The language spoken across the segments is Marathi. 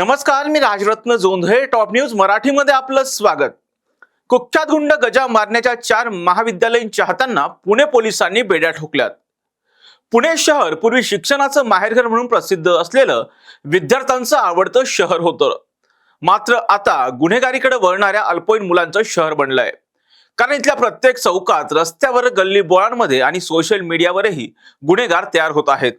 नमस्कार मी राजरत्न जोंधळे टॉप न्यूज मराठीमध्ये आपलं स्वागत. कुख्यात गुंड गजा मारण्याच्या चार महाविद्यालयीन चाहत्यांना पुणे पोलिसांनी बेड्या ठोकल्यात. पुणे शहर पूर्वी शिक्षणाचं माहेरघर म्हणून प्रसिद्ध असलेलं विद्यार्थ्यांचं आवडतं शहर होतं. मात्र आता गुन्हेगारीकडे वळणाऱ्या अल्पवयीन मुलांचं शहर बनलंय. कारण इथल्या प्रत्येक चौकात रस्त्यावर गल्ली बोळांमध्ये आणि सोशल मीडियावरही गुन्हेगार तयार होत आहेत.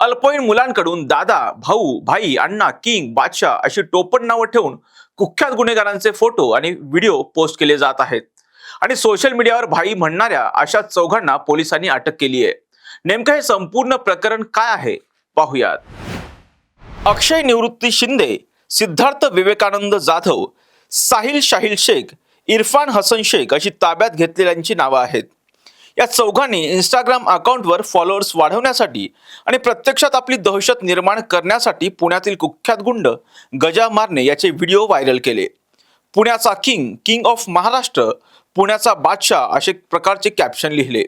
अल्पवयीन मुलांकडून दादा भाऊ भाई अण्णा किंग बादशाह अशी टोपण नावं ठेवून कुख्यात गुन्हेगारांचे फोटो आणि व्हिडिओ पोस्ट केले जात आहेत. आणि सोशल मीडियावर भाई म्हणणाऱ्या अशा चौघांना पोलिसांनी अटक केली आहे. नेमकं हे संपूर्ण प्रकरण काय आहे? पाहूयात. अक्षय निवृत्ती शिंदे सिद्धार्थ विवेकानंद जाधव साहिल शाहिल शेख इरफान हसन शेख अशी ताब्यात घेतलेल्यांची नावं आहेत. या चौघांनी इंस्टाग्राम अकाउंटवर फॉलोअर्स वाढवण्यासाठी आणि प्रत्यक्षात आपली दहशत निर्माण करण्यासाठी पुण्यातील कुख्यात गुंड गजा मारणे याचे व्हिडिओ व्हायरल केले. पुण्याचा किंग किंग ऑफ महाराष्ट्र पुण्याचा बादशाह असे प्रकारचे कॅप्शन लिहिले.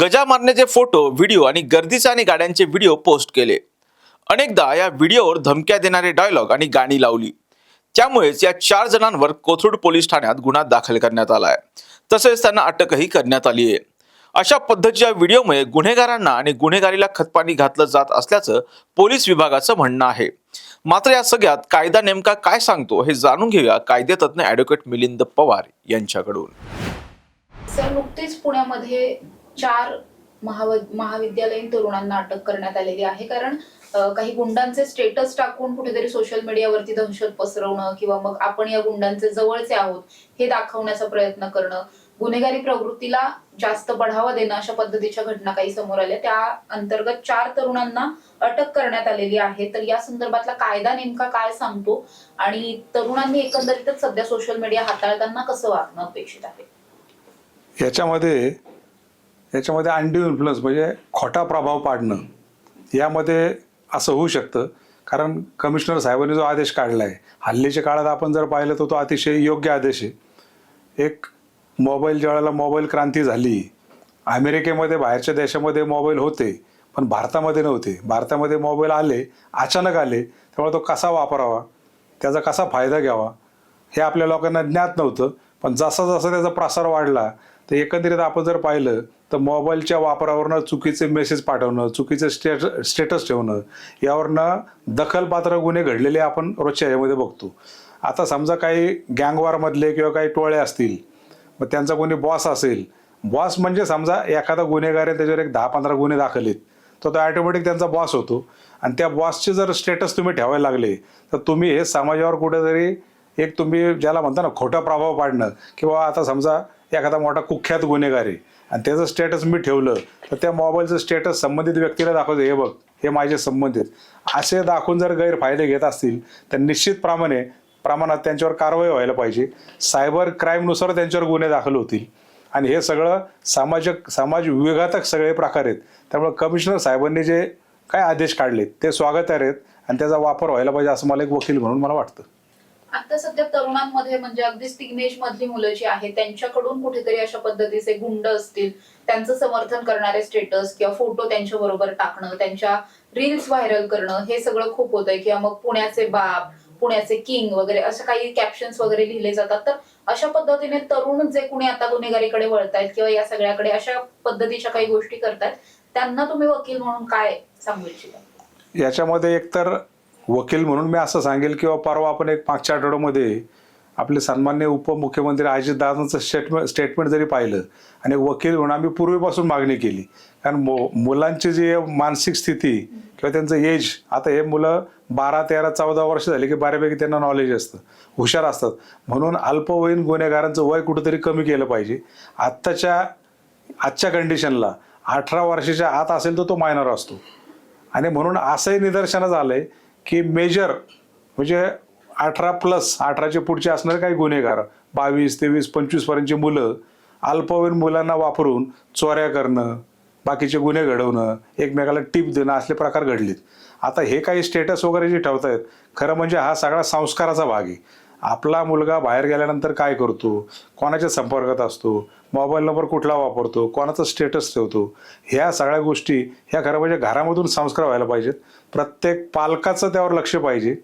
गजा मारण्याचे फोटो व्हिडिओ आणि गर्दीचे आणि गाड्यांचे व्हिडिओ पोस्ट केले. अनेकदा या व्हिडिओवर धमक्या देणारे डायलॉग आणि गाणी लावली. त्यामुळेच या चार जणांवर कोथरूड पोलीस ठाण्यात गुन्हा दाखल करण्यात आला आहे तसेच त्यांना अटकही करण्यात आली आहे अशा पद्धतीच्या व्हिडिओमुळे गुन्हेगारांना आणि गुन्हेगारीला खतपाणी घातलं जात असल्याचं पोलीस विभागाचं म्हणणं आहे. मात्र या सगळ्यात कायदा नेमका काय सांगतो हे जाणून घेऊया कायदेतज्ञ ॲडव्होकेट मिलिंद पवार यांच्याकडून. सर नुकतेच पुण्यामध्ये चार महाव महाविद्यालयीन तरुणांना अटक करण्यात आलेली आहे. कारण काही गुंडांचे स्टेटस टाकून कुठेतरी सोशल मीडियावरती दहशत पसरवणं किंवा मग आपण या गुंडांचे जवळचे आहोत हे दाखवण्याचा प्रयत्न करणं गुन्हेगारी प्रवृत्तीला जास्त बढावा देणं अशा पद्धतीच्या घटना काही समोर आल्या. त्या अंतर्गत चार तरुणांना अटक करण्यात आलेली आहे. तर या संदर्भातला कायदा नेमका काय सांगतो? आणि तरुणांनी एकंदरीतच सध्या सोशल मीडिया हाताळताना कसं वागणं अपेक्षित आहे? याच्यामध्ये याच्यामध्ये अंडी इन्फ्लुअन्स म्हणजे खोटा प्रभाव पाडणं यामध्ये असं होऊ शकतं. कारण कमिशनर साहेबांनी जो आदेश काढला आहे हल्लीच्या काळात आपण जर पाहिलं तर तो अतिशय योग्य आदेश आहे. एक मोबाईल ज्यावेळेला मोबाईल क्रांती झाली अमेरिकेमध्ये बाहेरच्या देशामध्ये मोबाईल होते पण भारतामध्ये नव्हते. भारतामध्ये मोबाईल आले अचानक आले त्यामुळे तो कसा वापरावा? त्याचा कसा फायदा घ्यावा? हे आपल्या लोकांना ज्ञात नव्हतं पण जसा जसा त्याचा प्रसार वाढला तर एकंदरीत आपण जर पाहिलं तर मोबाईलच्या वापरावरनं चुकीचे मेसेज पाठवणं चुकीचे स्टेट स्टेटस ठेवणं यावरनं दखलपात्र गुन्हे घडलेले आपण रोजच्या ह्यामध्ये बघतो. आता समजा काही गँगवारमधले किंवा काही टोळे असतील मग त्यांचा कोणी बॉस असेल. बॉस म्हणजे समजा एखादा गुन्हेगार आहे त्याच्यावर एक दहा पंधरा गुन्हे दाखल आहेत. तर तो ॲटोमॅटिक त्यांचा बॉस होतो. आणि त्या बॉसचे जर स्टेटस तुम्ही ठेवायला लागले तर तुम्ही हे समाजावर कुठेतरी एक तुम्ही ज्याला म्हणता ना खोटा प्रभाव पाडणं किंवा आता समजा एखादा मोठा कुख्यात गुन्हेगार आहे आणि त्याचं स्टेटस मी ठेवलं तर त्या मोबाईलचं स्टेटस संबंधित व्यक्तीला दाखवतो हे बघ हे माझे संबंधित. असे दाखवून जर गैरफायदे घेत असतील तर निश्चितप्रमाणे प्रमाणात त्यांच्यावर कारवाई व्हायला पाहिजे. सायबर क्राईमनुसार त्यांच्यावर गुन्हे दाखल होतील. आणि हे सगळं सामाजिक समाज विघातक सगळे प्रकार आहेत. त्यामुळे कमिशनर साहेबांनी जे काय आदेश काढले ते स्वागत आहेत आणि त्याचा वापर व्हायला पाहिजे असं मला एक वकील म्हणून मला वाटतं. आता सध्या तरुणांमध्ये म्हणजे अगदीच टीनेज मधली मुलं जी आहेत त्यांच्याकडून कुठेतरी अशा पद्धतीचे गुंड असतील त्यांचं समर्थन करणारे स्टेटस किंवा फोटो त्यांच्या बरोबर टाकणं त्यांच्या रील्स व्हायरल करणं हे सगळं खूप होत आहे किंवा मग पुण्याचे बाप पुण्याचे किंग वगैरे असे काही कॅप्शन्स वगैरे लिहिले जातात. तर अशा पद्धतीने तरुण जे कुणी आता गुन्हेगारीकडे वळतायत किंवा या सगळ्याकडे अशा पद्धतीच्या काही गोष्टी करतायत त्यांना तुम्ही वकील म्हणून काय सांगू इच्छिता? याच्यामध्ये एकतर वकील म्हणून मी असं सांगेल किंवा परवा आपण एक मागच्या आठवड्यामध्ये आपले सन्मान्य उपमुख्यमंत्री अजितदादांचं स्टेटमेंट स्टेटमेंट जरी पाहिलं आणि वकील म्हणून आम्ही पूर्वीपासून मागणी केली. कारण मुलांची जी मानसिक स्थिती किंवा त्यांचं एज आता हे मुलं बारा तेरा चौदा वर्ष झाले की बऱ्यापैकी त्यांना नॉलेज असतं. हुशार असतात. म्हणून अल्पवयीन गुन्हेगारांचं वय कुठंतरी कमी केलं पाहिजे. आत्ताच्या आजच्या कंडिशनला अठरा वर्षाच्या आत असेल तर तो मायनर असतो. आणि म्हणून असंही निदर्शनं झालं आहे की मेजर म्हणजे अठरा प्लस अठराचे पुढचे असणारे काही गुन्हेगार बावीस तेवीस पंचवीसपर्यंतची मुलं अल्पवयीन मुलांना वापरून चोऱ्या करणं बाकीचे गुन्हे घडवणं एकमेकाला टीप देणं असले प्रकार घडलेत. आता हे काही स्टेटस वगैरे जे ठेवतायत खरं म्हणजे हा सगळा संस्काराचा भाग आहे. आपला मुलगा बाहेर गेल्यानंतर काय करतो? कोणाच्या संपर्कात असतो? मोबाईल नंबर कुठला वापरतो? कोणाचं स्टेटस ठेवतो? ह्या सगळ्या गोष्टी ह्या खरं म्हणजे घरामधून संस्कार व्हायला पाहिजेत. प्रत्येक पालकाचं त्यावर लक्ष पाहिजे.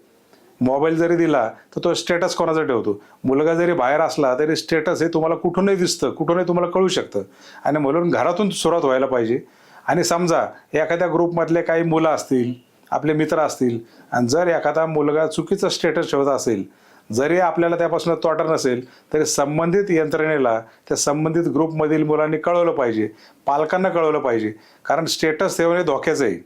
मोबाईल जरी दिला तर तो स्टेटस कोणाचा ठेवतो? मुलगा जरी बाहेर असला तरी स्टेटस हे तुम्हाला कुठूनही दिसतं कुठूनही तुम्हाला कळू शकतं. आणि म्हणून घरातून सुरुवात व्हायला पाहिजे. आणि समजा एखाद्या ग्रुपमधले काही मुलं असतील आपले मित्र असतील आणि जर एखादा मुलगा चुकीचं स्टेटस ठेवत असेल जरी आपल्याला त्यापासून तोटा नसेल तरी संबंधित यंत्रणेला त्या संबंधित ग्रुपमधील मुलांनी कळवलं पाहिजे पालकांना कळवलं पाहिजे. कारण स्टेटस ठेवणे म्हणजे धोक्याचं आहे.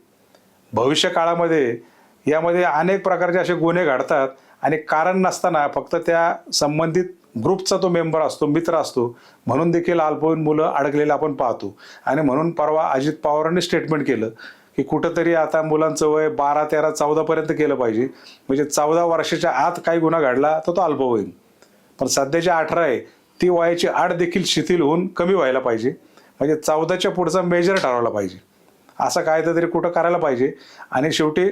भविष्य काळामध्ये यामध्ये अनेक प्रकारचे असे गुन्हे घडतात आणि कारण नसताना फक्त त्या संबंधित ग्रुपचा तो मेंबर असतो मित्र असतो. म्हणून देखील अल्पवयीन मुलं अडकलेलं आपण पाहतो. आणि म्हणून परवा अजित पवारांनी स्टेटमेंट केलं की कुठंतरी आता मुलांचं वय बारा तेरा चौदापर्यंत केलं पाहिजे. म्हणजे चौदा वर्षाच्या आत काही गुन्हा घडला तर तो अल्पवयीन. पण सध्याच्या अठरा आहे ती वयाची आठ देखील शिथिल होऊन कमी व्हायला पाहिजे. म्हणजे चौदाच्या पुढचा मेजर ठरवला पाहिजे. असं काय तरी कुठं करायला पाहिजे. आणि शेवटी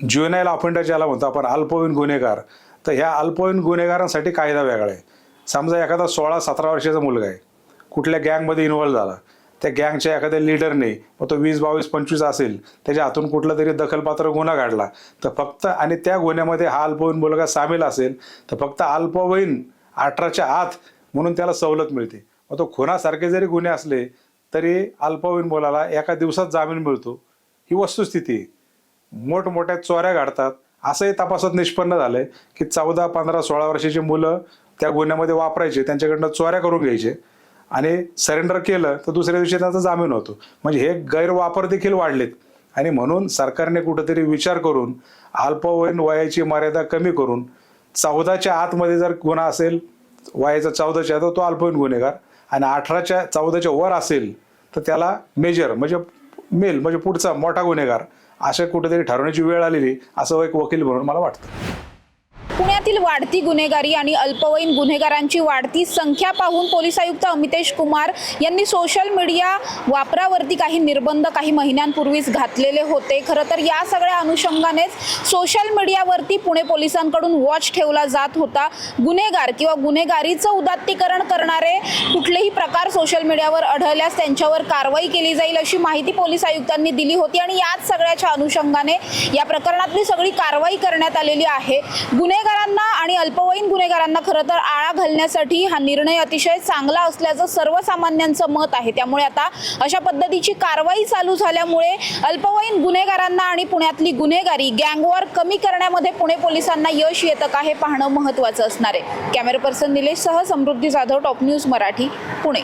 ज्युएनाईल ऑफेंडर ज्याला म्हणतो आपण अल्पवयीन गुन्हेगार तर ह्या अल्पवयीन गुन्हेगारांसाठी कायदा वेगळा आहे. समजा एखादा सोळा सतरा वर्षाचा मुलगा आहे कुठल्या गँगमध्ये इन्व्हॉल्व झाला त्या गँगच्या एखाद्या लीडरने मग तो वीस बावीस पंचवीस असेल त्याच्या हातून कुठला तरी दखलपात्र गुन्हा काढला तर फक्त आणि त्या गुन्ह्यामध्ये हा अल्पवयीन मुलगा सामील असेल तर फक्त अल्पवयीन अठराच्या आत म्हणून त्याला सवलत मिळते. मग तो खुनासारखे जरी गुन्हे असले तरी अल्पवयीन मुलाला एका दिवसात जामीन मिळतो. ही वस्तुस्थिती आहे. मोठमोठ्या चोऱ्या घडतात. असंही तपासात निष्पन्न झालंय की चौदा पंधरा सोळा वर्षाची मुलं त्या गुन्ह्यामध्ये वापरायचे त्यांच्याकडनं चोऱ्या करून घ्यायचे आणि सरेंडर केलं तर दुसऱ्या दिवशी त्यांचा जामीन होतो. म्हणजे हे गैरवापर देखील वाढलेत. आणि म्हणून सरकारने कुठंतरी विचार करून अल्पवयीन वयाची मर्यादा कमी करून चौदाच्या आतमध्ये जर गुन्हा असेल वयाचा चौदाच्या तर तो अल्पवयीन गुन्हेगार आणि अठराच्या चौदाच्या वर असेल तर त्याला मेजर म्हणजे मेल म्हणजे पुढचा मोठा गुन्हेगार अशा कुठेतरी ठरवण्याची वेळ आलेली असं एक वकील म्हणून मला वाटतं. पुण्यातील वाढती गुन्हेगारी आणि अल्पवयीन गुन्हेगारांची वाढती संख्या पाहून पोलीस आयुक्त अमितेश कुमार यांनी सोशल मीडिया वापरावरती काही निर्बंध काही महिन्यांपूर्वीच घातलेले होते. खरं तर या सगळ्या अनुषंगानेच सोशल मीडियावरती पुणे पोलिसांकडून वॉच ठेवला जात होता. गुन्हेगार किंवा गुन्हेगारीचं उदात्तीकरण करणारे कुठलेही प्रकार सोशल मीडियावर आढळल्यास त्यांच्यावर कारवाई केली जाईल अशी माहिती पोलीस आयुक्तांनी दिली होती आणि याच सगळ्याच्या अनुषंगाने या प्रकरणातली सगळी कारवाई करण्यात आलेली आहे. गुन्हेगारांना आणि अल्पवयीन गुन्हेगारांना खरं तर आळा घालण्यासाठी हा निर्णय अतिशय चांगला असल्याचं सर्वसामान्यांचं मत आहे. त्यामुळे आता अशा पद्धतीची कारवाई चालू झाल्यामुळे अल्पवयीन गुन्हेगारांना आणि पुण्यातली गुन्हेगारी गँगवॉर कमी करण्यामध्ये पुणे पोलिसांना यश येतं का हे पाहणं महत्त्वाचं असणार आहे. कॅमेरा पर्सन निलेश सह समृद्धी जाधव टॉप न्यूज मराठी पुणे.